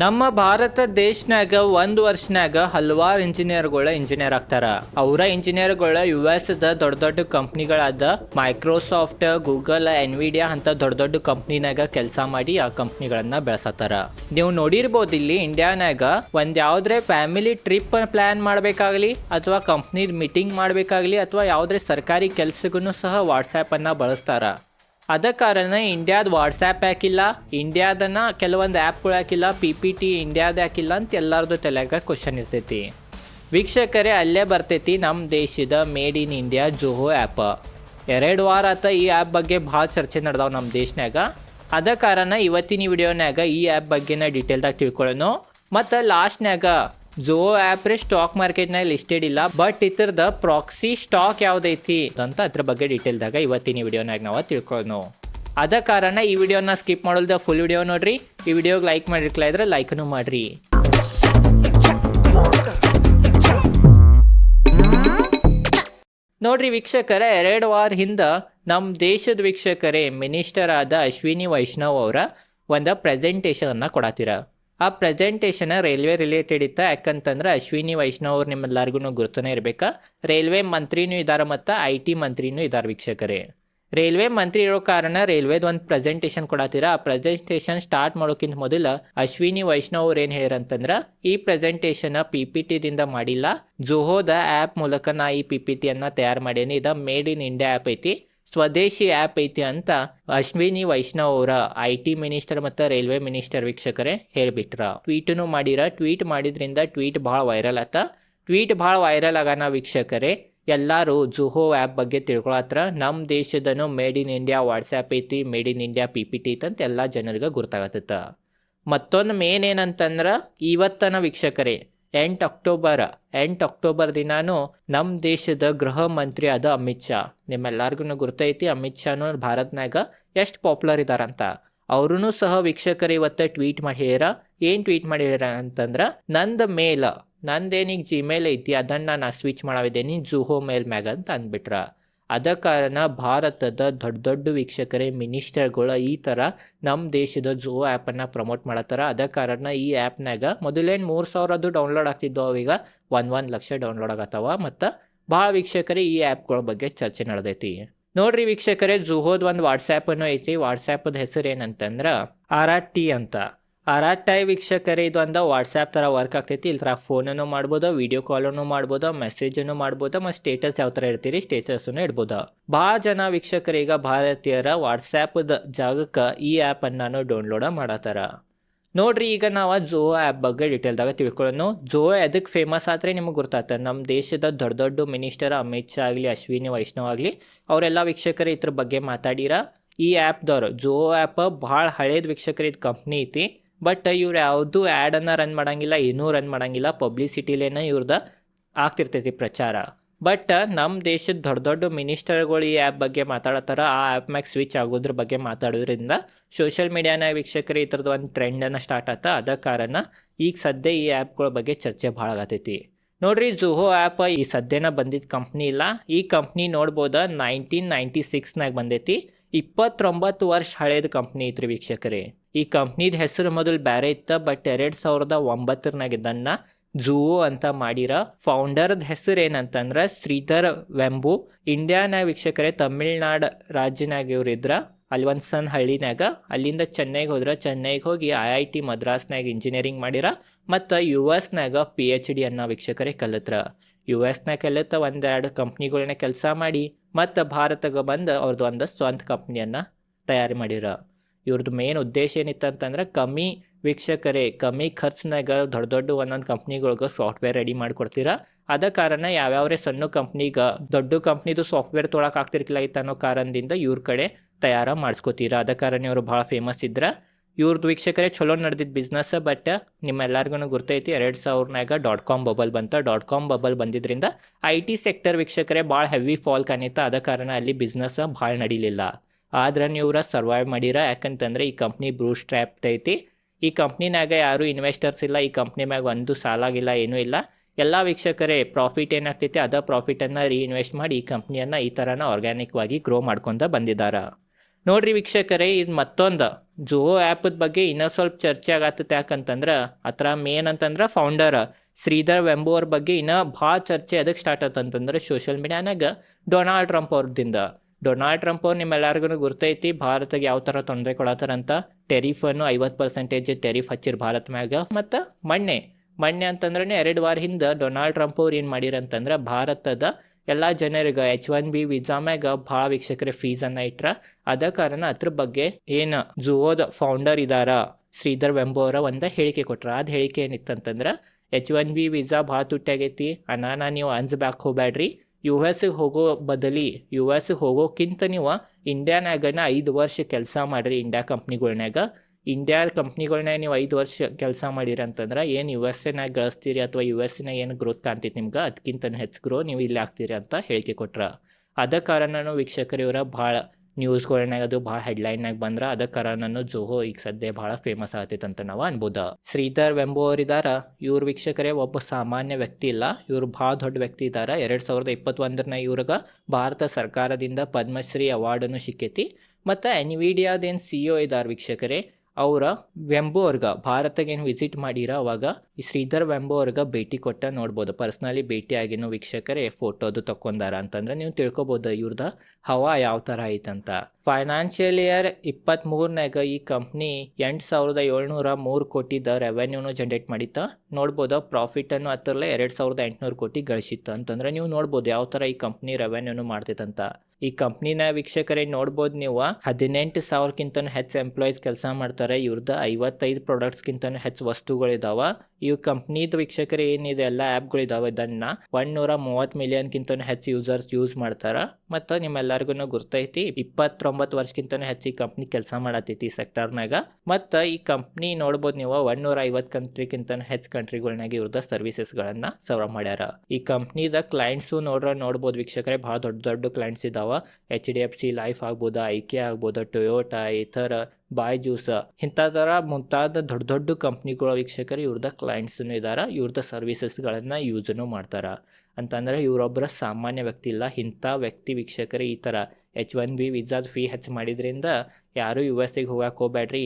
ನಮ್ಮ ಭಾರತ ದೇಶನಾಗ ಒಂದ್ ವರ್ಷನಾಗ ಹಲವಾರು ಇಂಜಿನಿಯರ್ಗಳ ಇಂಜಿನಿಯರ್ ಆಗ್ತಾರ. ಅವರ ಇಂಜಿನಿಯರ್ಗಳ ಯು ಎಸ್ ದ ದೊಡ್ಡ ದೊಡ್ಡ ಕಂಪ್ನಿಗಳಾದ ಮೈಕ್ರೋಸಾಫ್ಟ್, ಗೂಗಲ್, ಎನ್ವಿಡಿಯಾ ಅಂತ ದೊಡ್ಡ ದೊಡ್ಡ ಕಂಪ್ನಿನಾಗ ಕೆಲಸ ಮಾಡಿ ಆ ಕಂಪ್ನಿಗಳನ್ನ ಬೆಳೆಸತ್ತಾರ ನೀವು ನೋಡಿರ್ಬೋದು ಇಲ್ಲಿ ಇಂಡಿಯಾನಾಗ ಒಂದ್ ಯಾವ್ದ್ರೆ ಫ್ಯಾಮಿಲಿ ಟ್ರಿಪ್ ಪ್ಲಾನ್ ಮಾಡ್ಬೇಕಾಗ್ಲಿ ಅಥವಾ ಕಂಪ್ನಿ ಮೀಟಿಂಗ್ ಮಾಡ್ಬೇಕಾಗ್ಲಿ ಅಥವಾ ಯಾವ್ದ್ರೆ ಸರ್ಕಾರಿ ಕೆಲ್ಸಗೂ ಸಹ ವಾಟ್ಸ್ಆ್ಯಪ್ ಅನ್ನ ಬಳಸ್ತಾರ. ಅದ ಕಾರಣ ಇಂಡಿಯಾದ ವಾಟ್ಸ್ಆ್ಯಪ್ ಯಾಕಿಲ್ಲ ಇಂಡಿಯಾದನ ಕೆಲವೊಂದು ಆ್ಯಪ್ಗಳು ಹಾಕಿಲ್ಲ ಪಿ ಪಿ ಟಿ ಇಂಡಿಯಾದ ಯಾಕಿಲ್ಲ ಅಂತ ಎಲ್ಲರದು ತಲೆಯಾಗ ಕ್ವಶನ್ ಇರ್ತೈತಿ. ವೀಕ್ಷಕರೇ, ಅಲ್ಲೇ ಬರ್ತೈತಿ ನಮ್ಮ ದೇಶದ made in India Zoho app ಎರಡು ವಾರ ಆತ ಈ ಆ್ಯಪ್ ಬಗ್ಗೆ ಭಾಳ ಚರ್ಚೆ ನಡೆದವ ನಮ್ಮ ದೇಶನಾಗ ಅದ ಕಾರಣ ಇವತ್ತಿನ ವಿಡಿಯೋನ್ಯಾಗ ಈ ಆ್ಯಪ್ ಬಗ್ಗೆನ ಡೀಟೇಲ್ದಾಗ ತಿಳ್ಕೊಳ್ಳೋಣ ಮತ್ತು ಲಾಸ್ಟ್ನ್ಯಾಗ ಜೋ ಆ್ಯಪ್ ರೀ ಸ್ಟಾಕ್ನಲ್ಲಿ ಲಿಸ್ಟೆಡ್ ಇಲ್ಲ ಬಟ್ ಇದ್ರದ ಪ್ರಾಕ್ಸಿ ಸ್ಟಾಕ್ ಯಾವ್ದೈತಿ ಅಂತ ಅದ್ರ ಬಗ್ಗೆ ಡೀಟೇಲ್ದಾಗ ಇವತ್ತಿನ ವಿಡಿಯೋನಾಗ ನಾವು ತಿಳ್ಕೊಳ್ಳೋಣ ಅದ ಕಾರಣ ಈ ವಿಡಿಯೋನ ಸ್ಕಿಪ್ ಮಾಡೋಲ್ದ ಫುಲ್ ವಿಡಿಯೋ ನೋಡ್ರಿ. ಈ ವಿಡಿಯೋಗೆ ಲೈಕ್ ಮಾಡಿರ್ಕಲ ಇದ್ರೆ ಲೈಕ್ನು ಮಾಡ್ರಿ. ನೋಡ್ರಿ ವೀಕ್ಷಕರ, ಎರಡು ವಾರ ಹಿಂದೆ ನಮ್ಮ ದೇಶದ ವೀಕ್ಷಕರೇ ಮಿನಿಸ್ಟರ್ ಆದ ಅಶ್ವಿನಿ ವೈಷ್ಣವ್ ಅವರ ಒಂದು ಪ್ರೆಸೆಂಟೇಷನ್ ಅನ್ನ ಕೊಡತ್ತೀರ ಆ ಪ್ರೆಸೆಂಟೇಷನ್ ರೈಲ್ವೆ ರಿಲೇಟೆಡ್ ಇತ್ತ. ಯಾಕಂತಂದ್ರೆ ಅಶ್ವಿನಿ, ವೈಷ್ಣವ್ ಅವ್ರು ನಿಮ್ಮೆಲ್ಲರಿಗೂ ಗುರುತನೇ ಇರಬೇಕು? ರೈಲ್ವೆ ಮಂತ್ರಿನೂ ಇದ್ದಾರೆ ಮತ್ತು ಐ ಟಿ ಮಂತ್ರಿನೂ ಇದ್ದಾರೆ ವೀಕ್ಷಕರೇ. ರೈಲ್ವೆ ಮಂತ್ರಿ ಇರೋ ಕಾರಣ ರೈಲ್ವೇದು ಒಂದು ಪ್ರೆಸೆಂಟೇಷನ್ ಕೊಡತ್ತೀರ ಆ ಪ್ರೆಸೆಂಟೇಷನ್ ಸ್ಟಾರ್ಟ್ ಮಾಡೋಕ್ಕಿಂತ ಮೊದಲ ಅಶ್ವಿನಿ, ವೈಷ್ಣವ್ ಅವ್ರು ಏನು ಹೇಳ್ಯಾರಂತಂದ್ರೆ ಈ ಪ್ರೆಸೆಂಟೇಷನ್ ಪಿ ಪಿ ಟಿದಿಂದ ಮಾಡಿಲ್ಲ. ಜೋಹೋದ ಆ್ಯಪ್ ಮೂಲಕ ನಾ ಈ ಪಿ ಪಿ ಟಿಯನ್ನು ತಯಾರು ಮಾಡೇನಿ ಇದು ಮೇಡ್ ಇನ್ ಇಂಡಿಯಾ ಆ್ಯಪ್ ಐತಿ. ಸ್ವದೇಶಿ ಆ್ಯಪ್ ಐತಿ ಅಂತ ಅಶ್ವಿನಿ ವೈಷ್ಣವ್ ಅವರ ಐ ಟಿ ಮಿನಿಸ್ಟರ್ ಮತ್ತು ರೈಲ್ವೆ ಮಿನಿಸ್ಟರ್ ವೀಕ್ಷಕರೇ ಹೇಳ್ಬಿಟ್ರ. ಟ್ವೀಟನು ಮಾಡಿರ. ಟ್ವೀಟ್ ಮಾಡಿದ್ರಿಂದ ಟ್ವೀಟ್ ಭಾಳ ವೈರಲ್ ಆತ. ಟ್ವೀಟ್ ಭಾಳ ವೈರಲ್ ಆಗಾನ ವೀಕ್ಷಕರೇ. ಎಲ್ಲರೂ ಜುಹೋ ಆ್ಯಪ್ ಬಗ್ಗೆ ತಿಳ್ಕೊಳತ್ರ. ನಮ್ಮ ದೇಶದನು ಮೇಡ್ ಇನ್ ಇಂಡಿಯಾ ವಾಟ್ಸ್ಆ್ಯಪ್ ಐತಿ, made in India P P T ಅಂತ ಎಲ್ಲ ಜನರಿಗೆ ಗುರ್ತಾಗತ್ತ ಮತ್ತೊಂದು ಮೇನ್ ಏನಂತಂದ್ರೆ ಇವತ್ತನ ವೀಕ್ಷಕರೇ ಎಂಟು ಅಕ್ಟೋಬರ್ ಎಂಟು ಅಕ್ಟೋಬರ್ ದಿನಾನು ನಮ್ಮ ದೇಶದ ಗೃಹ ಮಂತ್ರಿ ಅದ ಅಮಿತ್ ಶಾ. ನಿಮ್ಮೆಲ್ಲರಿಗೂ ಗುರ್ತೈತಿ, ಅಮಿತ್ ಶಾನು ಭಾರತ್ನಾಗ ಎಷ್ಟು ಪಾಪ್ಯುಲರ್ ಇದಾರಂತ. ಅವ್ರೂ ಸಹ ವೀಕ್ಷಕರು ಇವತ್ತು ಟ್ವೀಟ್ ಮಾಡಿ ಹೇಳ್ಯಾರ ಏನು ಟ್ವೀಟ್ ಮಾಡಿ ಹೇಳ್ಯಾರ ಅಂತಂದ್ರೆ, ನಂದ ಮೇಲ್, ನಂದೇನೀಗ ಜಿಮೇಲ್ ಐತಿ, ಅದನ್ನು ನಾನು ಸ್ವಿಚ್ ಮಾಡಿದ್ದೀನಿ ಜುಹೋ ಮೇಲ್ ಮ್ಯಾಗ ಅಂತ ಅಂದ್ಬಿಟ್ರ. ಅದ ಕಾರಣ ಭಾರತದ ದೊಡ್ಡ ದೊಡ್ಡ ವೀಕ್ಷಕರೇ, ಮಿನಿಸ್ಟರ್ಗಳು ಈ ಥರ ನಮ್ಮ ದೇಶದ ಜೋ ಆ್ಯಪನ್ನು ಪ್ರಮೋಟ್ ಮಾಡತ್ತಾರ. ಅದ ಕಾರಣ ಈ ಆ್ಯಪ್ನಾಗ ಮೊದಲೇನು ಮೂರು ಸಾವಿರದ್ದು ಡೌನ್ಲೋಡ್ ಆಗ್ತಿದ್ದವು ಅವೀಗ ಒಂದು ಒಂದು ಲಕ್ಷ ಡೌನ್ಲೋಡ್ ಆಗತ್ತವ. ಮತ್ತು ಭಾಳ ವೀಕ್ಷಕರೇ ಈ ಆ್ಯಪ್ಗಳ ಬಗ್ಗೆ ಚರ್ಚೆ ನಡೆದೈತಿ. ನೋಡ್ರಿ ವೀಕ್ಷಕರೇ ಜುಹೋದ್ ಒಂದು ವಾಟ್ಸ್ಆ್ಯಪನ್ನು ಐತಿ. ವಾಟ್ಸ್ಆ್ಯಪದ ಹೆಸರು ಏನಂತಂದ್ರೆ ಆರ್ ಆರ್ ಟಿ ಅಂತ. ಆರ್ ಆರ್ ಟೈ ವೀಕ್ಷಕರೇ, ಇದು ಅಂದ ವಾಟ್ಸ್ಆ್ಯಪ್ ಥರ ವರ್ಕ್ ಆಗ್ತೈತಿ. ಇಲ್ಲಿ ಥರ ಫೋನನ್ನು ಮಾಡ್ಬೋದು ವಿಡಿಯೋ ಕಾಲನ್ನು ಮಾಡ್ಬೋದು ಮೆಸೇಜನ್ನು ಮಾಡ್ಬೋದು, ಮತ್ತು ಸ್ಟೇಟಸ್ ಯಾವ ಥರ ಇಡ್ತೀರಿ ಸ್ಟೇಟಸನ್ನು ಇಡ್ಬೋದು. ಭಾಳ ಜನ ವೀಕ್ಷಕರೀಗ ಭಾರತೀಯರ ವಾಟ್ಸ್ಆ್ಯಪ್ದ ಜಾಗಕ್ಕೆ ಈ ಆ್ಯಪನ್ನು ಡೌನ್ಲೋಡ ಮಾಡತ್ತಾರ ನೋಡ್ರಿ, ಈಗ ನಾವು ಜೋ ಆ್ಯಪ್ ಬಗ್ಗೆ ಡೀಟೇಲ್ದಾಗ ತಿಳ್ಕೊಳ್ಳೋಣ ಜೋ ಎದಕ್ಕೆ ಫೇಮಸ್ ಆದರೆ ನಿಮಗೆ ಗೊತ್ತಾಗ್ತದೆ ನಮ್ಮ ದೇಶದ ದೊಡ್ಡ ದೊಡ್ಡ ಮಿನಿಸ್ಟರ್ ಅಮಿತ್ ಶಾ ಆಗಲಿ, ಅಶ್ವಿನಿ ವೈಷ್ಣವ್ ಆಗಲಿ, ಅವರೆಲ್ಲ ವೀಕ್ಷಕರು ಇದ್ರ ಬಗ್ಗೆ ಮಾತಾಡಿರ. ಈ ಆ್ಯಪ್ದವ್ರು ಜೋ ಆ್ಯಪ್ ಭಾಳ ಹಳೇದು ವೀಕ್ಷಕರ ಇದು ಕಂಪ್ನಿ ಐತಿ. ಬಟ್ ಇವ್ರು ಯಾವುದು ಆ್ಯಡನ್ನು ರನ್ ಮಾಡಂಗಿಲ್ಲ, ಏನೂ ರನ್ ಮಾಡಂಗಿಲ್ಲ. ಪಬ್ಲಿಸಿಟಿಲೇನೆ ಇವ್ರದ್ದು ಆಗ್ತಿರ್ತೈತಿ ಪ್ರಚಾರ. ಬಟ್ ನಮ್ಮ ದೇಶದ ದೊಡ್ಡ ದೊಡ್ಡ ಮಿನಿಸ್ಟರ್ಗಳು ಈ ಆ್ಯಪ್ ಬಗ್ಗೆ ಮಾತಾಡತ್ತಾರ. ಆ ಆ್ಯಪ್ ಮ್ಯಾಗ ಸ್ವಿಚ್ ಆಗೋದ್ರ ಬಗ್ಗೆ ಮಾತಾಡೋದ್ರಿಂದ ಸೋಷಿಯಲ್ ಮೀಡಿಯಾನ ವೀಕ್ಷಕರು ಈ ಥರದ್ದು ಒಂದು ಟ್ರೆಂಡನ್ನು ಸ್ಟಾರ್ಟ್ ಆತ. ಅದ ಕಾರಣ ಈಗ ಸದ್ಯ ಈ ಆ್ಯಪ್ಗಳ ಬಗ್ಗೆ ಚರ್ಚೆ ಭಾಳ ಆಗತೈತಿ. ನೋಡ್ರಿ ಜುಹೋ ಆ್ಯಪ್ ಈ ಸದ್ಯನ ಬಂದಿದ್ದ ಕಂಪ್ನಿ ಇಲ್ಲ. ಈ ಕಂಪ್ನಿ ನೋಡ್ಬೋದು ನೈನ್ಟೀನ್ ನೈಂಟಿ ಸಿಕ್ಸ್ನಾಗ ಬಂದೈತಿ. ಇಪ್ಪತ್ತೊಂಬತ್ತು ವರ್ಷ ಹಳೇದು ಕಂಪ್ನಿ ಐತ್ರಿ ವೀಕ್ಷಕರೇ. ಈ ಕಂಪ್ನಿದ ಹೆಸರು ಮೊದಲು ಬೇರೆ ಇತ್ತ ಬಟ್ ಎರಡು ಸಾವಿರದ ಒಂಬತ್ತರನಾಗ ಇದನ್ನ ಜೂವೋ ಅಂತ ಮಾಡಿರ ಫೌಂಡರ್ದ ಹೆಸರು ಏನಂತಂದ್ರೆ ಶ್ರೀಧರ್ ವೆಂಬು. ಇಂಡಿಯಾನ ವೀಕ್ಷಕರೇ, ತಮಿಳ್ನಾಡು ರಾಜ್ಯನಾಗ ಇವ್ರು ಇದ್ರ ಅಲ್ಲಿ ಒಂದು ಸಣ್ಣ ಹಳ್ಳಿನಾಗ ಅಲ್ಲಿಂದ ಚೆನ್ನೈಗೆ ಹೋದ್ರ, ಚೆನ್ನೈಗೆ ಹೋಗಿ ಐ ಐ ಟಿ ಮದ್ರಾಸ್ನಾಗ ಇಂಜಿನಿಯರಿಂಗ್ ಮಾಡಿರ, ಮತ್ತು ಯು ಎಸ್ನಾಗ ಪಿ ಎಚ್ ಡಿ ಅನ್ನೋ ವೀಕ್ಷಕರೇ ಕಲಿತ್ರ. ಯು ಎಸ್ನಾಗ ಕಲಿತ ಒಂದೆರಡು ಕಂಪ್ನಿಗಳನ್ನ ಕೆಲಸ ಮಾಡಿ, ಮತ್ತು ಭಾರತಕ್ಕೆ ಬಂದು ಅವ್ರದ್ದು ಒಂದು ಸ್ವಂತ ಕಂಪ್ನಿಯನ್ನು ತಯಾರಿ ಮಾಡಿರ. ಇವ್ರದ್ದು ಮೇನ್ ಉದ್ದೇಶ ಏನಿತ್ತು ಅಂತಂದ್ರೆ ಕಮ್ಮಿ ವೀಕ್ಷಕರೇ, ಕಮ್ಮಿ ಖರ್ಚಿನಾಗ ದೊಡ್ಡ ದೊಡ್ಡ ಒಂದೊಂದು ಕಂಪ್ನಿಗಳಿಗೆ ಸಾಫ್ಟ್ವೇರ್ ರೆಡಿ ಮಾಡಿಕೊಡ್ತೀರ? ಅದ ಕಾರಣ ಯಾವ್ಯಾವ್ರೆ ಸಣ್ಣ ಕಂಪ್ನಿಗೆ ದೊಡ್ಡ ಕಂಪ್ನಿದು ಸಾಫ್ಟ್ವೇರ್ ತೊಳಕ್ಕೆ ಆಗ್ತಿರ್ಕಿಲ್ಲ ಇತ್ತು ಅನ್ನೋ ಕಾರಣದಿಂದ ಇವ್ರ ಕಡೆ ತಯಾರ ಮಾಡಿಸ್ಕೋತೀರ? ಅದ ಕಾರಣ ಇವರು ಭಾಳ ಫೇಮಸ್ ಇದ್ರ. ಇವ್ರದ್ದು ವೀಕ್ಷಕರೇ ಚಲೋ ನಡೆದಿದ್ದ ಬಿಸ್ನೆಸ್ ಬಟ್ ನಿಮ್ಮೆಲ್ಲರಿಗೂ ಗುರ್ತೈತಿ, ಎರಡು ಸಾವಿರನಾಗ ಡಾಟ್ ಕಾಮ್ ಬಬಲ್ ಬಂತ. ಡಾಟ್ ಕಾಮ್ ಬಬಲ್ ಬಂದಿದ್ರಿಂದ ಐ ಟಿ ಸೆಕ್ಟರ್ ವೀಕ್ಷಕರೇ ಭಾಳ ಹೆವಿ ಫಾಲ್ ಕಾಣಿತ್ತ ಅದ ಕಾರಣ ಅಲ್ಲಿ ಬಿಸ್ನೆಸ್ ಭಾಳ ನಡೀಲಿಲ್ಲ. ಆದ್ರೆ ನೀವ್ರ ಸರ್ವೈವ್ ಮಾಡಿರ. ಯಾಕಂತಂದ್ರೆ ಈ ಕಂಪ್ನಿ ಬ್ರೂ ಟ್ರ್ಯಾಪ್ ಐತಿ. ಈ ಕಂಪ್ನಿನಾಗ ಯಾರು ಇನ್ವೆಸ್ಟರ್ಸ್ ಇಲ್ಲ. ಈ ಕಂಪ್ನಿ ಮ್ಯಾಗ ಒಂದು ಸಾಲಾಗಿಲ್ಲ, ಏನೂ ಇಲ್ಲ. ಎಲ್ಲ ವೀಕ್ಷಕರೇ ಪ್ರಾಫಿಟ್ ಏನಾಗ್ತೈತಿ, ಅದ ಪ್ರಾಫಿಟನ್ನು ರೀಇನ್ವೆಸ್ಟ್ ಮಾಡಿ ಈ ಕಂಪ್ನಿಯನ್ನು ಈ ಥರನ ಆರ್ಗ್ಯಾನಿಕ್ವಾಗಿ ಗ್ರೋ ಮಾಡ್ಕೊಂತ ಬಂದಿದ್ದಾರೆ ನೋಡ್ರಿ ವೀಕ್ಷಕರೇ, ಇದು ಮತ್ತೊಂದು. ಜೋ ಆ್ಯಪದ ಬಗ್ಗೆ ಇನ್ನೂ ಸ್ವಲ್ಪ ಚರ್ಚೆ ಆಗತ್ತೈತೆ. ಯಾಕಂತಂದ್ರೆ ಅತ್ರ ಮೇನ್ ಅಂತಂದ್ರೆ ಫೌಂಡರ್ ಶ್ರೀಧರ್ ವೆಂಬು ಬಗ್ಗೆ ಇನ್ನೂ ಭಾಳ ಚರ್ಚೆ ಅದಕ್ಕೆ ಸ್ಟಾರ್ಟ್ ಆತಂತಂದ್ರೆ ಸೋಷಿಯಲ್ ಮೀಡಿಯಾನಾಗ ಡೊನಾಲ್ಡ್ ಟ್ರಂಪ್ ಅವ್ರದಿಂದ ಡೊನಾಲ್ಡ್ ಟ್ರಂಪ್ ಅವ್ರು ನಿಮ್ಮೆಲ್ಲರಿಗೂ ಗುರ್ತೈತಿ ಭಾರತಕ್ಕೆ ಯಾವ ಥರ ತೊಂದರೆ ಕೊಡತ್ತಾರಂತ ಟೆರಿಫನ್ನು ಐವತ್ತು ಪರ್ಸೆಂಟೇಜ್ ಟೆರಿಫ್ ಹಚ್ಚಿರ್ ಭಾರತ ಮ್ಯಾಗ. ಮತ್ತು ಮಣ್ಣೆ ಮಣ್ಣೆ ಅಂತಂದ್ರೆ ಎರಡು ವಾರ ಹಿಂದೆ ಡೊನಾಲ್ಡ್ ಟ್ರಂಪ್ ಅವ್ರು ಏನು ಮಾಡಿರಂತಂದ್ರೆ ಭಾರತದ ಎಲ್ಲ ಜನರಿಗೆ ಎಚ್ ಒನ್ ಬಿ ವಿಸಾ ಮ್ಯಾಗ ಭಾಳ ವೀಕ್ಷಕರ ಫೀಸನ್ನು ಇಟ್ರ. ಅದ ಕಾರಣ ಅದ್ರ ಬಗ್ಗೆ ಏನು ಜುವೋದ ಫೌಂಡರ್ ಇದಾರ ಶ್ರೀಧರ್ ವೆಂಬೋರ ಒಂದು ಹೇಳಿಕೆ ಕೊಟ್ರ. ಅದು ಹೇಳಿಕೆ ಏನಿತ್ತಂತಂದ್ರೆ ಎಚ್ ಒನ್ ಬಿ ವೀಸಾ ಭಾಳ ತುಟ್ಟಾಗೈತಿ ಅನಾನ ನೀವು ಅನ್ಸ್ಬ್ಯಾಕ್ ಹೋಗ್ಬೇಡ್ರಿ ಯು ಎಸ್ಗೆ ಹೋಗೋ ಬದಲಿ ಯು ಎಸ್ಗೆ ಹೋಗೋಕ್ಕಿಂತ ನೀವು ಇಂಡಿಯಾನಾಗನ ಐದು ವರ್ಷ ಕೆಲಸ ಮಾಡಿರಿ ಇಂಡಿಯಾ ಕಂಪ್ನಿಗಳ್ನಾಗ ಇಂಡಿಯಾ ಕಂಪ್ನಿಗಳ್ನಾಗ ನೀವು ಐದು ವರ್ಷ ಕೆಲಸ ಮಾಡಿರಿ ಅಂತಂದ್ರೆ ಏನು ಯು ಎಸ್ ಎನಾಗ ಗಳಿಸ್ತೀರಿ ಅಥವಾ ಯು ಎಸ್ ಏನು ಗ್ರೋತ್ ಕಾಣ್ತೈತಿ ನಿಮ್ಗೆ? ಅದಕ್ಕಿಂತ ಹೆಚ್ಚು ಗ್ರೋ ನೀವು ಇಲ್ಲಿ ಆಗ್ತೀರಿ ಅಂತ ಹೇಳಿಕೆ ಕೊಟ್ರ. ಅದ ಕಾರಣನೂ ವೀಕ್ಷಕರಿವರ ಭಾಳ ನ್ಯೂಸ್ಗಳ್ನಾಗ ಅದು ಭಾಳ ಹೆಡ್ಲೈನ್ನಾಗ ಬಂದ್ರೆ ಅದಕ್ಕರ ನನ್ನ ಜೋಹೋ ಈಗ ಸದ್ಯ ಭಾಳ ಫೇಮಸ್ ಅಂತ ನಾವು ಅನ್ಬೋದು. ಶ್ರೀಧರ್ ವೆಂಬು ಇವ್ರ ವೀಕ್ಷಕರೇ ಒಬ್ಬ ಸಾಮಾನ್ಯ ವ್ಯಕ್ತಿ ಇಲ್ಲ. ಇವ್ರು ಭಾಳ ದೊಡ್ಡ ವ್ಯಕ್ತಿ ಇದ್ದಾರೆ ಎರಡು ಸಾವಿರದ ಇಪ್ಪತ್ತೊಂದರನ ಇವ್ರಿಗೆ ಭಾರತ ಸರ್ಕಾರದಿಂದ ಪದ್ಮಶ್ರೀ ಅವಾರ್ಡನ್ನು ಸಿಕ್ಕೈತಿ. ಮತ್ತು ಎನ್ವಿಡಿಯಾದೇನು ಸಿ ಒ ಇದ್ದಾರೆ ವೀಕ್ಷಕರೇ. ಅವರ ವೆಂಬೋ ಅವ್ರಿಗೆ ಭಾರತಕ್ಕೆ ಏನು ವಿಸಿಟ್ ಮಾಡಿರ ಅವಾಗ ಈ ಶ್ರೀಧರ್ ವೆಂಬೋ ಅವ್ರಿಗೆ ಭೇಟಿ ಕೊಟ್ಟ ನೋಡ್ಬೋದು. ಪರ್ಸ್ನಲಿ ಭೇಟಿ ಆಗಿನ ವೀಕ್ಷಕರೇ ಫೋಟೋದು ತಕ್ಕೊಂಡಾರ ಅಂತಂದ್ರೆ ನೀವು ತಿಳ್ಕೊಬೋದು ಇವ್ರದ ಹವಾ ಯಾವ ಥರ ಐತಂತ. ಫೈನಾನ್ಷಿಯಲ್ ಇಯರ್ ಇಪ್ಪತ್ತ್ಮೂರನಾಗ ಈ ಕಂಪ್ನಿ ಎಂಟು ಸಾವಿರದ ಏಳ್ನೂರ ಮೂರು ಕೋಟಿದ ರೆವೆನ್ಯೂನು ಜನ್ರೇಟ್ ಮಾಡಿತ್ತ. ನೋಡ್ಬೋದು ಪ್ರಾಫಿಟನ್ನು ಹತ್ತರಲ್ಲೇ ಎರಡು ಸಾವಿರದ ಎಂಟುನೂರು ಕೋಟಿ ಗಳಿಸಿತ್ತು ಅಂತಂದ್ರೆ ನೀವು ನೋಡ್ಬೋದು ಯಾವ ಥರ ಈ ಕಂಪ್ನಿ ರೆವೆನ್ಯೂನು ಮಾಡ್ತೈತಂತ. ಈ ಕಂಪ್ನಿನ ವೀಕ್ಷಕರೇ ನೋಡ್ಬೋದು ನೀವು. ಹದಿನೆಂಟು ಸಾವಿರಕ್ಕಿಂತನೂ ಹೆಚ್ಚು ಎಂಪ್ಲಾಯೀಸ್ ಕೆಲಸ ಮಾಡ್ತಾರೆ. ಇವ್ರದ್ದು ಐವತ್ತೈದು ಪ್ರಾಡಕ್ಟ್ಸ್ಗಿಂತನೂ ಹೆಚ್ಚು ವಸ್ತುಗಳಿದಾವ. ಇವು ಕಂಪ್ನಿದು ವೀಕ್ಷಕರೇ ಏನಿದೆ, ಎಲ್ಲ ಆ್ಯಪ್ಗಳಿದಾವೆ ಇದನ್ನು ಒನ್ನೂರ ಮೂವತ್ತು ಮಿಲಿಯನ್ಗಿಂತನೂ ಹೆಚ್ಚು ಯೂಸರ್ಸ್ ಯೂಸ್ ಮಾಡ್ತಾರೆ. ಮತ್ತು ನಿಮ್ಮೆಲ್ಲರಿಗೂ ಗುರ್ತೈತಿ, ಇಪ್ಪತ್ತೊಂಬತ್ತು ವರ್ಷಕ್ಕಿಂತ ಹೆಚ್ಚು ಈ ಕಂಪ್ನಿ ಕೆಲಸ ಮಾಡತ್ತೈತಿ ಈ ಸೆಕ್ಟರ್ನಾಗ ಮತ್ತು ಈ ಕಂಪ್ನಿ ನೋಡ್ಬೋದು ನೀವು ಒನ್ನೂರ ಐವತ್ತು ಕಂಟ್ರಿಗಿಂತನೂ ಹೆಚ್ಚು ಕಂಟ್ರಿಗಳ್ನಾಗ ಇವ್ರದ್ದು ಸರ್ವಿಸಸ್ಗಳನ್ನು ಸರ್ವ್ ಮಾಡ್ಯಾರ. ಈ ಕಂಪ್ನಿದ ಕ್ಲೈಂಟ್ಸು ನೋಡ್ರ, ನೋಡ್ಬೋದು ವೀಕ್ಷಕರೇ, ಭಾಳ ದೊಡ್ಡ ದೊಡ್ಡ ಕ್ಲೈಂಟ್ಸ್ ಇದಾವ. H D F C life ಆಗ್ಬೋದು ಐಕೆ ಆಗ್ಬೋದು ಟೊಯೋಟಾ ಈ ಥರ ಬಾಯ್ ಜ್ಯೂಸ್. ಇಂಥ ಥರ ಮುಂತಾದ ದೊಡ್ಡ ದೊಡ್ಡ ಕಂಪ್ನಿಗಳ ವೀಕ್ಷಕರು ಇವ್ರದ ಕ್ಲೈಂಟ್ಸ್ನು ಇದ್ದಾರೆ ಇವ್ರದ ಸರ್ವಿಸಸ್ಗಳನ್ನು ಯೂಸನ್ನು ಮಾಡ್ತಾರೆ. ಅಂತಂದರೆ ಇವರೊಬ್ಬರ ಸಾಮಾನ್ಯ ವ್ಯಕ್ತಿ ಇಲ್ಲ, ಇಂಥ ವ್ಯಕ್ತಿ ವೀಕ್ಷಕರೇ ಈ ಥರ ಎಚ್ ಒನ್ ಬಿ ವಿಸಾದ ಫೀ ಹೆಚ್ಚು ಮಾಡಿದ್ರಿಂದ ಯಾರು ಯು ಗೆ ಹೋಗಕ್ಕೆ ಹೋಗ್ಬೇಡ್ರಿ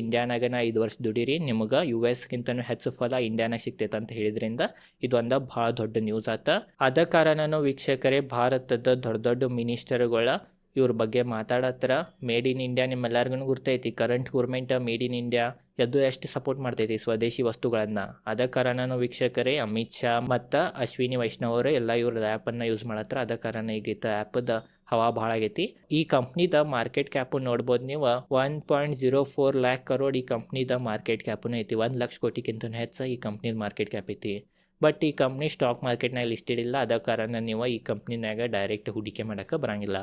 ನಾ ಐದು ವರ್ಷ ದುಡೀರಿ, ನಿಮಗೆ ಯು ಎಸ್ಗಿಂತನೂ ಹೆಚ್ಚು ಫಲ ಇಂಡಿಯಾನಾಗ ಸಿಗ್ತೈತೆ ಅಂತ ಹೇಳಿದ್ರಿಂದ ಇದೊಂದು ಭಾಳ ದೊಡ್ಡ ನ್ಯೂಸ್ ಆತ. ಅದ ಕಾರಣನೂ ವೀಕ್ಷಕರೇ ಭಾರತದ ದೊಡ್ಡ ದೊಡ್ಡ ಮಿನಿಸ್ಟರ್ಗಳ ಇವ್ರ ಬಗ್ಗೆ ಮಾತಾಡತ್ರ ಮೇಡ್ ಇನ್ ಇಂಡಿಯಾ ನಿಮ್ಮೆಲ್ಲರಿಗೂ ಗುರ್ತೈತಿ. Current government made in India ಎದ್ದು ಎಷ್ಟು ಸಪೋರ್ಟ್ ಮಾಡ್ತೈತಿ ಸ್ವದೇಶಿ ವಸ್ತುಗಳನ್ನು. ಅದ ಕಾರಣ ವೀಕ್ಷಕರೇ ಅಮಿತ್ ಶಾ ಮತ್ತು ಅಶ್ವಿನಿ ವೈಷ್ಣವ್ ಅವರು ಎಲ್ಲ ಇವ್ರದ್ದು ಆ್ಯಪನ್ನು ಯೂಸ್ ಮಾಡತ್ರ ಅದ ಕಾರಣ ಈಗ ಆ್ಯಪದ ಹವಾ ಭಾಳ ಆಗೈತಿ. ಈ ಕಂಪ್ನಿದ ಮಾರ್ಕೆಟ್ ಕ್ಯಾಪ್ ನೋಡ್ಬೋದು ನೀವು one point zero four lakh crore ಈ ಕಂಪ್ನಿದ ಮಾರ್ಕೆಟ್ ಕ್ಯಾಪುನು ಐತಿ. ಒಂದು ಲಕ್ಷ ಕೋಟಿಗಿಂತ ಹೆಚ್ಚು ಈ ಕಂಪ್ನಿದ ಮಾರ್ಕೆಟ್ ಕ್ಯಾಪ್ ಐತಿ. ಬಟ್ ಈ ಕಂಪ್ನಿ ಸ್ಟಾಕ್ ಮಾರ್ಕೆಟ್ನಾಗ ಲಿಸ್ಟೆಡ್ ಇಲ್ಲ. ಅದ ಕಾರಣ ನೀವು ಈ ಕಂಪ್ನಿನಾಗ ಡೈರೆಕ್ಟ್ ಹೂಡಿಕೆ ಮಾಡೋಕ್ಕೆ ಬರಂಗಿಲ್ಲ.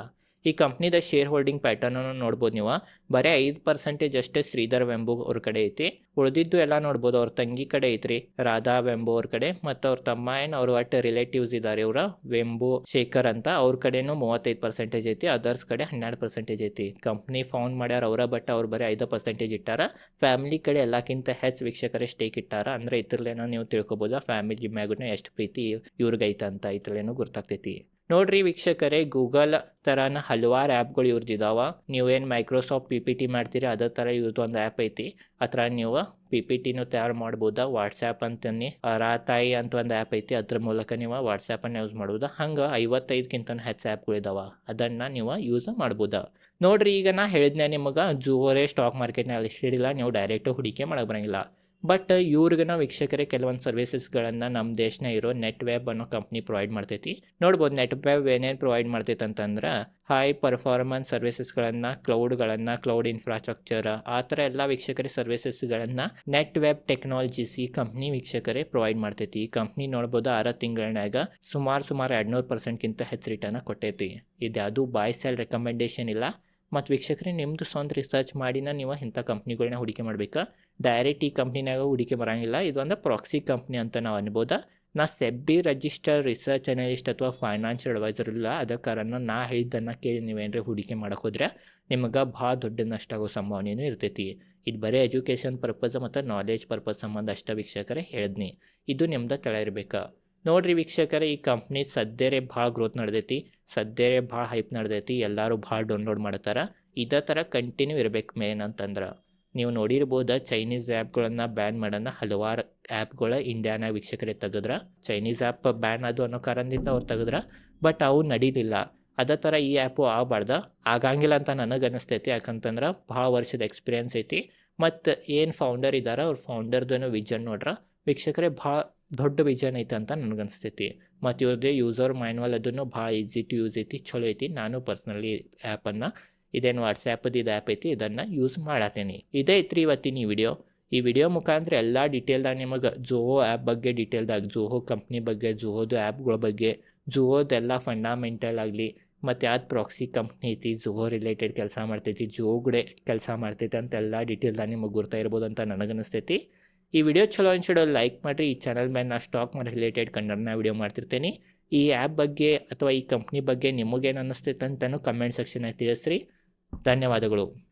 ಈ ಕಂಪ್ನಿದ ಶೇರ್ ಹೋಲ್ಡಿಂಗ್ ಪ್ಯಾಟರ್ನನ್ನು ನೋಡ್ಬೋದು ನೀವು. ಬರೀ ಐದು ಪರ್ಸೆಂಟೇಜ್ ಅಷ್ಟೇ ಶ್ರೀಧರ್ ವೆಂಬು ಅವ್ರ ಕಡೆ ಐತಿ. ಉಳಿದಿದ್ದು ಎಲ್ಲ ನೋಡ್ಬೋದು, ಅವ್ರ ತಂಗಿ ಕಡೆ ಐತ್ರಿ. ರಾಧಾ ವೆಂಬು ಅವ್ರ ಕಡೆ ಮತ್ತು ಅವ್ರ ತಮ್ಮ ಏನು ಅವ್ರ ಒಟ್ಟು ರಿಲೇಟಿವ್ಸ್ ಇದ್ದಾರೆ ಇವರ, ವೆಂಬು, ಶೇಖರ್ ಅಂತ ಅವ್ರ ಕಡೆನೂ ಮೂವತ್ತೈದು ಪರ್ಸೆಂಟೇಜ್ ಐತಿ ಅದರ್ಸ್ ಕಡೆ ಹನ್ನೆರಡು ಪರ್ಸೆಂಟೇಜ್ ಐತಿ. ಕಂಪ್ನಿ ಫೌಂಡ್ ಮಾಡ್ಯಾರ ಅವರ ಬಟ್ ಅವ್ರು ಬರೀ ಐದು ಪರ್ಸೆಂಟೇಜ್ ಇಟ್ಟಾರ. ಫ್ಯಾಮಿಲಿ ಕಡೆ ಎಲ್ಲಕ್ಕಿಂತ ಹೆಚ್ಚು ವೀಕ್ಷಕರೇ ಸ್ಟೇಕ್ ಇಟ್ಟಾರ. ಅಂದ್ರೆ ಇದ್ರಲ್ಲೇನೋ ನೀವು ತಿಳ್ಕೊಬೋದು ಫ್ಯಾಮಿಲಿ ಮ್ಯಾಗೂ ಎಷ್ಟು ಪ್ರೀತಿ ಇವ್ರಿಗೆ ಐತಂತ ಇದ್ರಲ್ಲೇನೋ ಗುರ್ತಾಗ್ತೈತಿ. ನೋಡ್ರಿ ವೀಕ್ಷಕರೇ ಗೂಗಲ್ ಥರನ ಹಲವಾರು ಆ್ಯಪ್ಗಳು ಇವ್ರದ್ದಿದಾವ ನೀವೇನು ಮೈಕ್ರೋಸಾಫ್ಟ್ ಪಿ ಪಿ ಟಿ ಮಾಡ್ತೀರಿ, ಅದೇ ಥರ ಇವ್ರದ್ದು ಒಂದು ಆ್ಯಪ್ ಐತಿ. ಥರ ನೀವು ಪಿ ಪಿ ಟಿನೂ ತಯಾರು ಮಾಡ್ಬೋದಾ ವಾಟ್ಸ್ಯಾಪ್ ಅಂತಾನೆ ರಾತಾಯಿ ಅಂತ ಒಂದು ಆ್ಯಪ್ ಐತಿ. ಅದ್ರ ಮೂಲಕ ನೀವು ವಾಟ್ಸ್ಯಾಪನ್ನು ಯೂಸ್ ಮಾಡ್ಬೋದಾ. ಹಂಗೆ ಐವತ್ತೈದಕ್ಕಿಂತ ಹೆಚ್ಚು ಆ್ಯಪ್ಗಳಿದಾವ ಅದನ್ನು ನೀವು ಯೂಸ್ ಮಾಡ್ಬೋದಾ. ನೋಡ್ರಿ ಈಗ ನಾ ಹೇಳಿದ್ನೆ ನಿಮಗೆ ಜೂವರೇ ಸ್ಟಾಕ್ ಮಾರ್ಕೆಟ್ನಲ್ಲಿ ಹಿಡಿಲ್ಲ, ನೀವು ಡೈರೆಕ್ಟ್ ಹೂಡಿಕೆ ಮಾಡಕ್ಕೆ ಬರಂಗಿಲ್ಲ. ಬಟ್ ಇವ್ರಿಗನ ವೀಕ್ಷಕರೇ ಕೆಲವೊಂದು ಸರ್ವಿಸಸ್ಗಳನ್ನು ನಮ್ಮ ದೇಶನ ಇರೋ ನೆಟ್ ವೆಬ್ ಅನ್ನೋ ಕಂಪ್ನಿ ಪ್ರೊವೈಡ್ ಮಾಡ್ತೈತಿ. ನೋಡ್ಬೋದು ನೆಟ್ ವೆಬ್ ಏನೇನು ಪ್ರೊವೈಡ್ ಮಾಡ್ತೈತೆ ಅಂತಂದ್ರೆ ಹೈ ಪರ್ಫಾರ್ಮೆನ್ಸ್ ಸರ್ವಿಸಸ್ಗಳನ್ನು ಕ್ಲೌಡ್ಗಳನ್ನು ಕ್ಲೌಡ್ ಇನ್ಫ್ರಾಸ್ಟ್ರಕ್ಚರ್ ಆ ಥರ ಎಲ್ಲ ವೀಕ್ಷಕರೇ ಸರ್ವಿಸಸ್ಗಳನ್ನು ನೆಟ್ ವೆಬ್ ಟೆಕ್ನಾಲಜೀಸ್ ಈ ಕಂಪ್ನಿ ವೀಕ್ಷಕರೇ ಪ್ರೊವೈಡ್ ಮಾಡ್ತೈತಿ. ಈ ಕಂಪ್ನಿ ನೋಡ್ಬೋದು ಆರು ತಿಂಗಳಾಗ ಸುಮಾರು ಸುಮಾರು ಎರಡ್ನೂರು ಪರ್ಸೆಂಟ್ಗಿಂತ ಹೆಚ್ಚು ರಿಟರ್ನ್ ಕೊಟ್ಟೈತಿ. ಇದು ಯಾವುದು ಬಾಯ್ ಸೆಲ್ ರೆಕಮೆಂಡೇಶನ್ ಇಲ್ಲ. ಮತ್ತು ವೀಕ್ಷಕರೇ ನಿಮ್ಮದು ಸ್ವಂತ ರಿಸರ್ಚ್ ಮಾಡಿನ ನೀವು ಇಂಥ ಕಂಪ್ನಿಗಳನ್ನ ಹೂಡಿಕೆ ಮಾಡ್ಬೇಕಾ? ಡೈರೆಕ್ಟ್ ಈ ಕಂಪ್ನಿನಾಗ ಹೂಡಿಕೆ ಬರೋಂಗಿಲ್ಲ. ಇದೊಂದು ಪ್ರಾಕ್ಸಿ ಕಂಪ್ನಿ ಅಂತ ನಾವು ಅನ್ಬೋದು. ನಾ ಸೆಬ್ಬಿ ರಿಜಿಸ್ಟರ್ ರಿಸರ್ಚ್ ಅನಲಿಸ್ಟ್ ಅಥವಾ ಫೈನಾನ್ಷಿಯಲ್ ಅಡ್ವೈಸರ್ ಇಲ್ಲ. ಅದ ಕಾರಣ ನಾ ಹೇಳಿದ್ದನ್ನು ಕೇಳಿ ನೀವೇನರ ಹೂಡಿಕೆ ಮಾಡಕ್ಕೆ ಹೋದ್ರೆ ನಿಮಗೆ ಭಾಳ ದೊಡ್ಡ ನಷ್ಟ ಆಗೋ ಸಂಭಾವನೆಯೂ ಇರ್ತೈತಿ. ಇದು ಬರೀ ಎಜುಕೇಷನ್ ಪರ್ಪಸ್ ಮತ್ತು ನಾಲೆಜ್ ಪರ್ಪಸ್ ಸಂಬಂಧ ಅಷ್ಟ ವೀಕ್ಷಕರೇ ಹೇಳಿದ್ನಿ. ಇದು ನಿಮ್ದು ತಳ ಇರ್ಬೇಕು ನೋಡ್ರಿ ವೀಕ್ಷಕರೇ, ಈ ಕಂಪ್ನಿ ಸದ್ಯರೇ ಭಾಳ ಗ್ರೋತ್ ನಡೆದೈತಿ. ಸದ್ಯರೇ ಭಾಳ ಹೈಪ್ ನಡೆದೈತಿ. ಎಲ್ಲರೂ ಭಾಳ ಡೌನ್ಲೋಡ್ ಮಾಡ್ತಾರೆ. ಇದೇ ಥರ ಕಂಟಿನ್ಯೂ ಇರ್ಬೇಕು ಮೇನ್ ಅಂತಂದ್ರೆ. ನೀವು ನೋಡಿರ್ಬೋದು ಚೈನೀಸ್ ಆ್ಯಪ್ಗಳನ್ನು ಬ್ಯಾನ್ ಮಾಡೋಣ ಹಲವಾರು ಆ್ಯಪ್ಗಳ ಇಂಡಿಯಾನ ವೀಕ್ಷಕರೇ ತೆಗೆದ್ರ. ಚೈನೀಸ್ ಆ್ಯಪ್ ಬ್ಯಾನ್ ಅದು ಅನ್ನೋ ಕಾರಣದಿಂದ ಅವ್ರು ತೆಗೆದ್ರ. ಬಟ್ ಅವು ನಡೀಲಿಲ್ಲ. ಅದೇ ಥರ ಈ ಆ್ಯಪು ಆಗಬಾರ್ದ. ಆಗಂಗಿಲ್ಲ ಅಂತ ನನಗೆ ಅನಿಸ್ತೈತಿ. ಯಾಕಂತಂದ್ರೆ ಭಾಳ ವರ್ಷದ ಎಕ್ಸ್ಪೀರಿಯನ್ಸ್ ಐತಿ. ಮತ್ತು ಏನು ಫೌಂಡರ್ ಇದ್ದಾರೆ ಅವ್ರ ಫೌಂಡರ್ದು ವಿಜನ್ ನೋಡ್ರ. ವೀಕ್ಷಕರೇ ಭಾಳ ದೊಡ್ಡ ವಿಜನ್ ಐತೆ ಅಂತ ಅನಿಸ್ತೈತಿ. ಮತ್ತು ಇವ್ರದ್ದು ಯೂಸರ್ ಮ್ಯಾನ್ಯಲ್ ಅದನ್ನು ಭಾಳ ಈಸಿ ಟು ಯೂಸ್ ಐತಿ ಚಲೋ ಐತಿ. ನಾನು ಪರ್ಸ್ನಲಿ ಆ್ಯಪನ್ನು ಇದೇನು ವಾಟ್ಸ್ಯಾಪದು ಇದು ಆ್ಯಪ್ ಐತಿ, ಇದನ್ನು ಯೂಸ್ ಮಾಡತ್ತೀನಿ ಇದೇ ಐತ್ರಿ ಇವತ್ತಿನ ಈ ವಿಡಿಯೋ ಈ ವಿಡಿಯೋ ಮುಖಾಂತರ ಎಲ್ಲ ಡೀಟೇಲ್ದಾಗ ನಿಮಗೆ ಜೋಹೋ ಆ್ಯಪ್ ಬಗ್ಗೆ ಡೀಟೇಲ್ದಾಗ ಜೋಹೋ ಕಂಪ್ನಿ ಬಗ್ಗೆ ಜೋಹೋದು ಆ್ಯಪ್ಗಳ ಬಗ್ಗೆ ಜೋಹೋದೆಲ್ಲ ಫಂಡಾಮೆಂಟಲ್ ಆಗಲಿ, ಮತ್ತು ಯಾವ್ದು ಪ್ರಾಕ್ಸಿ ಕಂಪ್ನಿ ಐತಿ ಜೋಹೋ ರಿಲೇಟೆಡ್ ಕೆಲಸ ಮಾಡ್ತೈತಿ ಜೋಗಡೆ ಕೆಲಸ ಮಾಡ್ತೈತಿ ಅಂತೆಲ್ಲ ಡೀಟೇಲ್ದಾಗ ನಿಮಗೆ ಗುರ್ತಾ ಇರ್ಬೋದು ಅಂತ ನನಗನ್ನಿಸ್ತೈತಿ ಈ ವಿಡಿಯೋ ಚಲೋ ಅನ್ಸಿಡೋ ಲೈಕ್ ಮಾಡಿರಿ, ಈ ಚಾನಲ್ ಮೇಲೆ ನಾನು ಸ್ಟಾಕ್ ಮಾಡಿ ರಿಲೇಟೆಡ್ ಕನ್ನಡನ ವಿಡಿಯೋ ಮಾಡ್ತಿರ್ತೀನಿ. ಈ ಆ್ಯಪ್ ಬಗ್ಗೆ ಅಥವಾ ಈ ಕಂಪ್ನಿ ಬಗ್ಗೆ ನಿಮಗೇನು ಅನ್ನಿಸ್ತೈತೆ ಅಂತಲೂ ಕಮೆಂಟ್ ಸೆಕ್ಷನಾಗ ತಿಳಿಸ್ರಿ. ಧನ್ಯವಾದಗಳು.